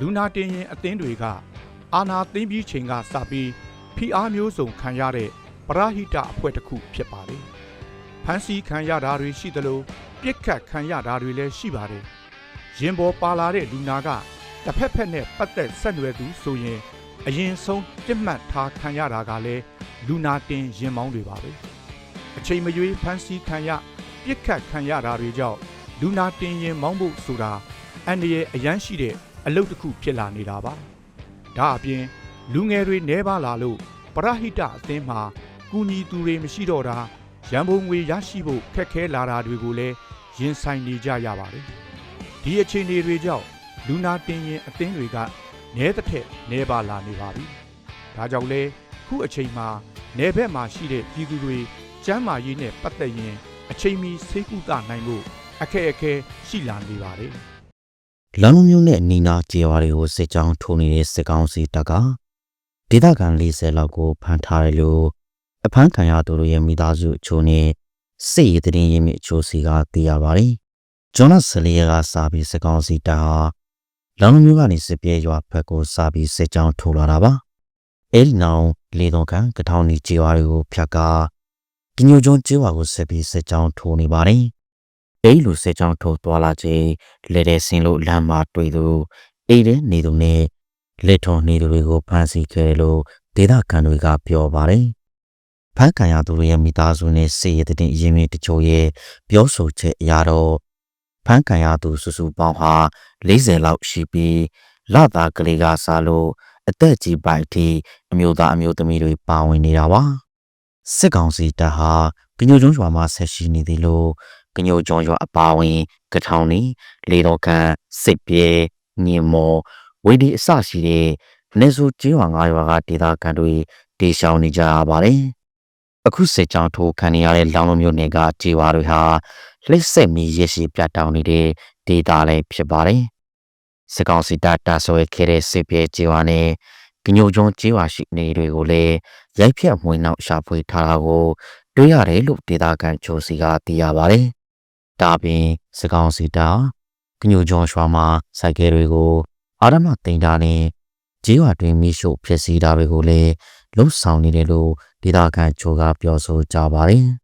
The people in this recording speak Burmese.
လူနာတင်ရင်အသင်းတွေကအာနာသိမ့်ပြီးချိန်ကစပြီးဖိအားမျိုးစုံခံရတဲ့ပရဟိတအဖွဲ့တစ်ခုဖြစ်ပါတယ်။ဖန်စီခံရတာတွေရှိသလိုပြစ်ခတ်ခံရတာတွေလည်းရှိပါတယ်။ရင်ပေါ်ပါလာတဲ့လူနာကတစ်ဖက်ဖက်နဲ့ပတ်သက်ဆက်နွယ်သူဆိုရင်အရင်ဆုံးပြစ်မှတ်ထားခံရတာကလည်းလူနာတင်ရင်မောင်းတွေပါပဲ။အချိန်မရွေးဖန်စီခံရပြစ်ခတ်ခံရတာတွေကြောင့်လူနာတင်ရင်မောင်းဖို့ဆိုတာအန္တရာယ်အရန်ရှိတဲ့ အလုပ်တစ်ခုဖြစ်လာနေတာပါ။ဒါအပြင်လူငယ်တွေနှဲပါလာလို့ပရဟိတအသင်းမှာကူညီသူတွေမရှိတော့တာရန်ပုံငွေရရှိဖို့ခက်ခဲလာတာတွေကိုလည်းရင်ဆိုင်နေကြရပါတယ်။ဒီအခြေအနေတွေကြောင့်လူနာတင်ရင်အသင်းတွေကနဲတစ်ထက်နဲပါလာနေပါပြီ။ဒါကြောင့်လဲခုအချိန်မှာနယ်ဘက်မှာရှိတဲ့ပြည်သူတွေကျန်းမာရေးနဲ့ပတ်သက်ရင်အချိန်မီဆေးကုသနိုင်ဖို့အခက်အခဲရှိလာနေပါတယ် လမ်းလုံးမျိုးနဲ့နီနာကျေးရွာတွေကိုစစ်ကြောင်းထိုးနေတဲ့စစ်ကောင်စီတပ်ကဒေသခံ40လောက်ကိုဖမ်းထားတယ်လို့အဖမ်းခံရသူတို့ရဲ့မိသားစုအချို့နဲ့စစ်ရေးတရင်ရင်းမြစ်အချို့စီကသိရပါတယ်။ဂျွန်လဆလီယာကစာပြီးစစ်ကောင်စီတပ်ဟာလမ်းလုံးမျိုးကနေစစ်ပြေးရွာဘက်ကိုစာပြီးစစ်ကြောင်းထိုးလာတာပါ။အဲဒီနောက်လေတော်ခံကထောင်နီကျေးရွာတွေကိုဖျက်ကကညိုကျွန်းကျေးရွာကိုစစ်ပြီးစစ်ကြောင်းထိုးနေပါတယ်။ အဲဒီလိုစစ်ကြောင်းထိုးသွားလာခြင်းလက်တဲ့ဆင်းလို့လမ်းမှာတွေ့သူအိမ်ထဲနေသူနဲ့လက်ထွန်နေသူတွေကိုဖမ်းဆီးခဲ့တယ်လို့ဒေသခံတွေကပြောပါတယ်။ဖမ်းခံရသူတွေရဲ့မိသားစုနဲ့စေရတဲ့အရင်းမြစ်တချို့ရဲ့ပြောဆိုချက်အရတော့ဖမ်းခံရသူစုစုပေါင်းဟာ40လောက်ရှိပြီးလသားကလေးကစားလို့အသက်ကြီးပိုက်ထိအမျိုးသားအမျိုးသမီးတွေပါဝင်နေတာပါ။စစ်ကောင်စီတပ်ဟာကညိုကျွန်းရွာမှာဆက်ရှိနေသည်လို့ ကညိုကျွန်းရွာအပါဝင်ကထောင်နီလေတော်ကန်စစ်ပြေညင်မော်ဝေဒီအစရှိတဲ့နေစုကျေးရွာ၅ရွာကဒေသခံတွေတေရှောင်နေကြရပါတယ်။အခုစစ်ကြောင်းထိုးခံရတဲ့လောင်လုံးမျိုးနယ်ကကျေးရွာတွေဟာလှိမ့်ဆက်မီရရှိပြတ်တောင်းနေတဲ့ဒေသလည်းဖြစ်ပါတယ်။စစ်ကောင်စီတပ်တာဆွဲခဲ့တဲ့စစ်ပြေကျေးရွာနဲ့ကညိုကျွန်းကျေးရွာရှိနေတွေကိုလည်းရိုက်ဖြတ်မွေနောက်ရှာဖွေထားတာကိုတွေ့ရတယ်လို့ဒေသခံချိုစီကသိရပါတယ်။ ဒါပြင်စစ်ကောင်စီတပ်ကညိုကျွန်းရွာမှာစိုက်ကဲတွေကိုအာရမတင်တာနဲ့ကျေးရွာတွင်မိရှုဖြစ်စီတာတွေကိုလည်းလှုပ်ဆောင်နေတယ်လို့ဒေသခံချိုကပြောဆိုကြပါတယ်။